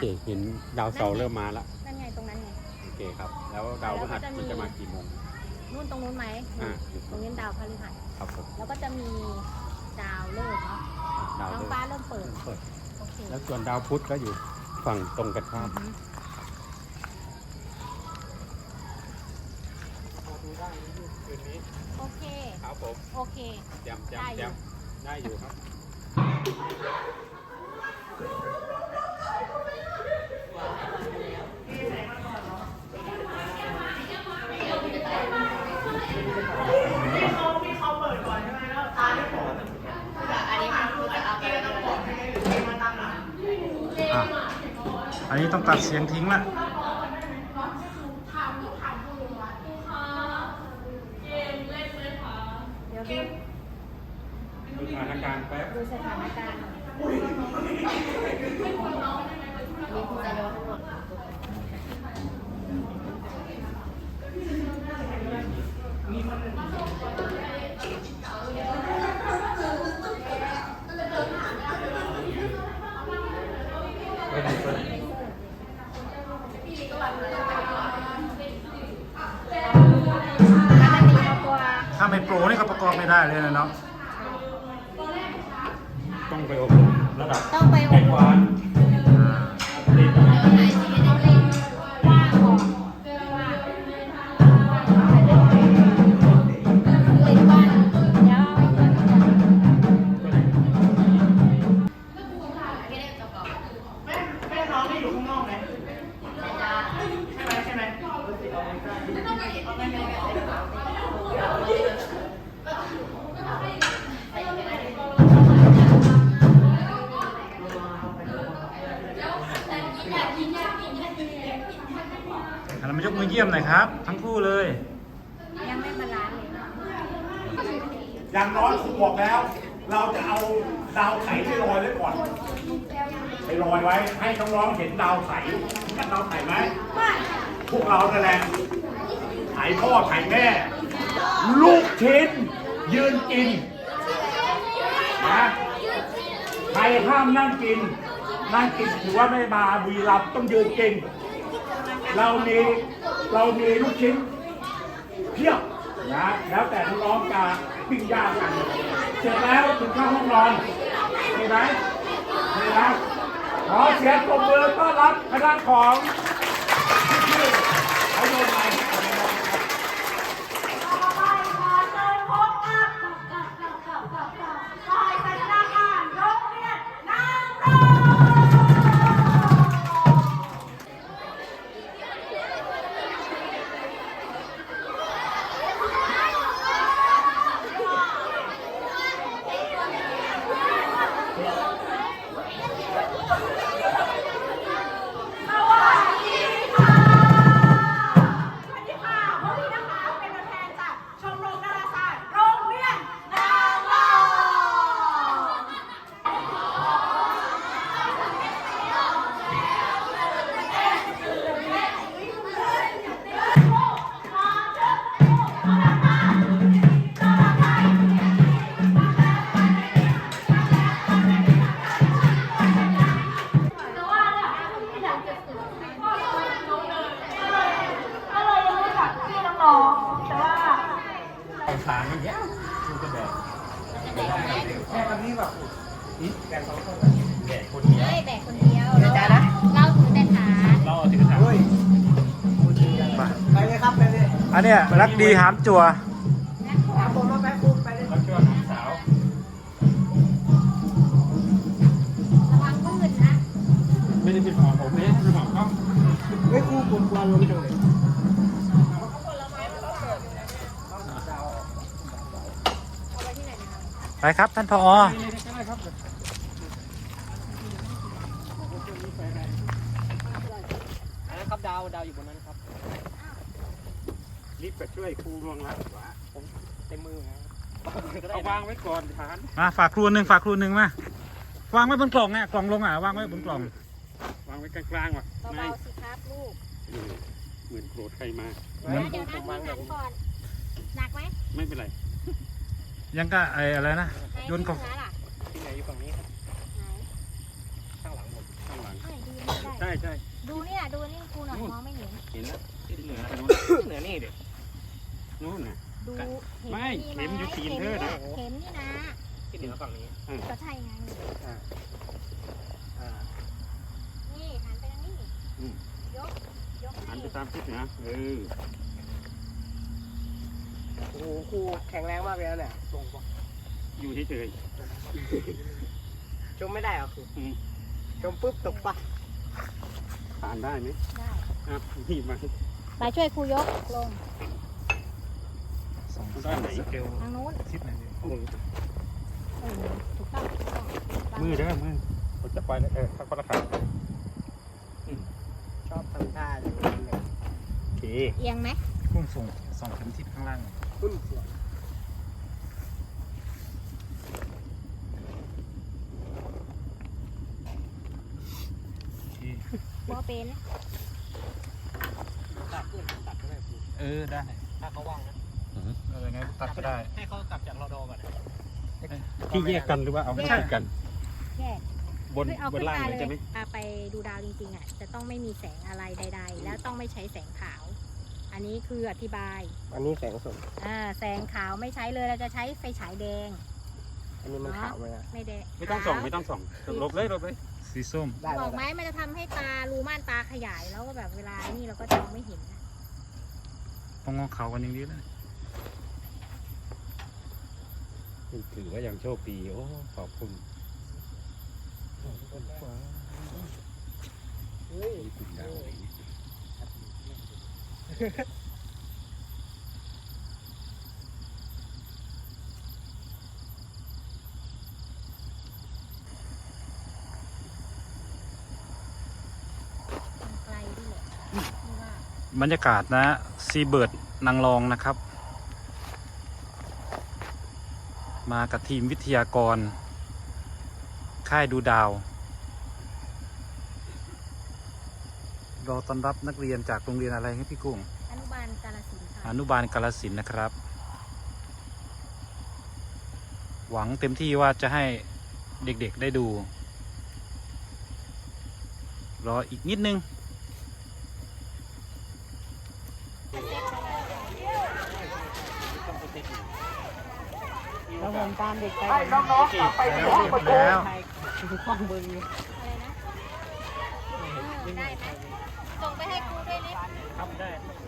โอเคเห็นดาวเสาร์เริ่มมาแล้วนั่นไงตรงนั้นไง โอเคครับ แล้วดาวพฤหัสมันจะมากี่โมงนู่นตรงนู้นไหมอ่าตรงนี้ดาวพฤหัสครับผมแล้วก็จะมีดาวฤกษ์เนาะดาวท้องเริ่มฟ้าเริ่มเปิดเปิด โอเคแล้วส่วนดาวพุธก็อยู่ฝั่งตรงกันข้ามอือฮึโอเค ครับผมโอเค จำได้อยู่จำจำได้อยู่ครับ อะอันนี้ต้องตัดเสียงทิ้งละเดี๋ยวดูดูสถานการณ์แป๊บดูสถานการณ์นี่คุณจะย้อนทั้งหมด ไม่ได้เปิด ถ้ามันมีครอบครัว ถ้าไม่โปรนี่ก็ประกอบไม่ได้เลยนะเนาะ ต้องไปอบรมระดับต้องไปอบแอดรวามน อเยี่ยมหน่อยครับ ทั้งคู่เลย ยังไม่บาลานซ์เลยอย่างน้อยผมบอกแล้ว เราจะเอาดาวไถไปลอยไว้ก่อน ไปลอยไว้ ให้น้องๆเห็นดาวไถกันดาวไถไหมพวกเรานั่นแหละไถพ่อไถแม่ ลูกชิ้นยืนกินนะใครห้ามนั่งกิน นั่งกินถือว่าไม่มาบุรีรัมย์ต้องยืนกิน เรามี เรามีลูกชิ้นเพียบนะแล้วแต่น้องๆจะปิ้งย่างกัน เสร็จแล้วถึงเข้าห้องนอนเห็นไหมเห็นไหมขอเสียงปรบมือต้อนรับคณะของพี่าสารมันแย่ดูกระแดดแค่วันนี้แบบอีกแดดสองคนแดดคนเดียวเฮ้ยแบกคนเดียวเราเราถือแต่ฐานเราถือถามไปอันเนี้ยรักดีหามจัวแล้วช่วยน้องสาวระวังมืดนะไม่ได้เป็นของผมเนี่ยเป็นของเขาไปครับท่านพอครับดาวดาวอยู่บนนั้นครับรีบไปช่วยครูลวงละวะผมเต็มมือนะเอาวางไว้ก่อนฐานมาฝากครูหนึ่งฝากครูหนึ่งมาวางไว้บนกล่องอะกล่องลงอะวางไว้บนกล่อง วางไว้กลางๆว่ะไม่เบาๆสิครับลูกเออเหมือนโกรธใครมาเดี๋ยวเดี๋ยวนะพี่หันก่อนหนักไหมไม่เป็นไร ยังก็ไออะไรนะไหนโยนกล่องที่เหลือล่ะที่ไหนอยู่ฝั่งนี้ครับไหนข้างหลังผมข้างหลังไหนดีนะใช่ใช่ดูเนี่ยดูนี่ครูหน่อยมองไม่เห็นเห็นแล้วที่เหนือนู้นเหนือนี่เด็กนู้นน่ะดูเห็นไม่นี่ไหเข็มอยู่ตีนเธอนะเข็มนี่นะที่เหนือฝั่งนี้ก็ใช่ไงอ่าอ่านี่หันไปทางนี้อืมยกยกหัให้นไปตามทิศเหนือเออ โอ้โหครูแข็งแรงมากเลยนะเนี่ยตรงปะอยู่เฉยชมไม่ได้เหรอครูๆอืมชมปุ๊บตกปะผ่านได้ไหมได้ อะนี่มาไปช่วยครูยกลงสองด้านไหนสเกลทางนู้นทิศไหนดีโอ้ยเออถูกต้องถูกต้องวางมือเด้อมือผมจะไปแล้วเออทักพระขาชอบทำท่าอย่างนี้เลยโอเคเอียงไหมพุ่งส่งสองเข็มทิศข้างล่างขึ้นสวย โอเคบัวเป็นตัดขึ้นตัดก็ได้ครูเออได้ถ้าเขาว่างนะเออไงตัดก็ได้ ให้เขากลับจากรอดอก่อนนะที่แยกกันหรือว่าเอาไม่ใช่กัน แยกบนเฮ้ยเอาบขึ้นนล่างตาเลยเลใช่ไหมยตาไปดูดาวจริงๆอะจะต้องไม่มีแสงอะไรใด ๆ แล้วต้องไม่ใช้แสงขาว อันนี้คืออธิบาย อันนี้แสงสดอ่าแสงขาวไม่ใช้เลยเราจะใช้ไฟฉายแดง อันนี้มันขาวไหมอะไม่แดงไม่ต้องส่องขาวไม่ต้องส่องหลบเลยหลบเลยสีส้มได้บได้อกไหมได้มันจะทำให้ตารูม่านตาขยายแล้วก็แบบเวลานี่เราก็จะมองไม่เห็นนะต้องงอเขากันอย่างนี้เลยถือว่ายังโชคดีโอ้ขอบคุณเฮ้ย มีคุณดาวอะไรอย่างเงี้ย มัน ไกลด้วยที่ว่าบรรยากาศนะซีเบิร์ดนางรองนะครับ มากับทีมวิทยากร ค่ายดูดาว รอต้อนรับนักเรียนจากโรงเรียนอะไรให้พี่กุ้ง อนุบาลกาลสินธุ์ค่ะอนุบาลกาลสินธุ์นะครับ หวังเต็มที่ว่าจะให้เด็กๆได้ดู รออีกนิดนึงแล้วผมตามเด็กไปให้น้องๆกลับไปที่ห้องประชุม แล้วคือข้องเบิ้งอะไรนะเออได้ไหมส่งไปให้ครูด้วยนิด ครับ ได้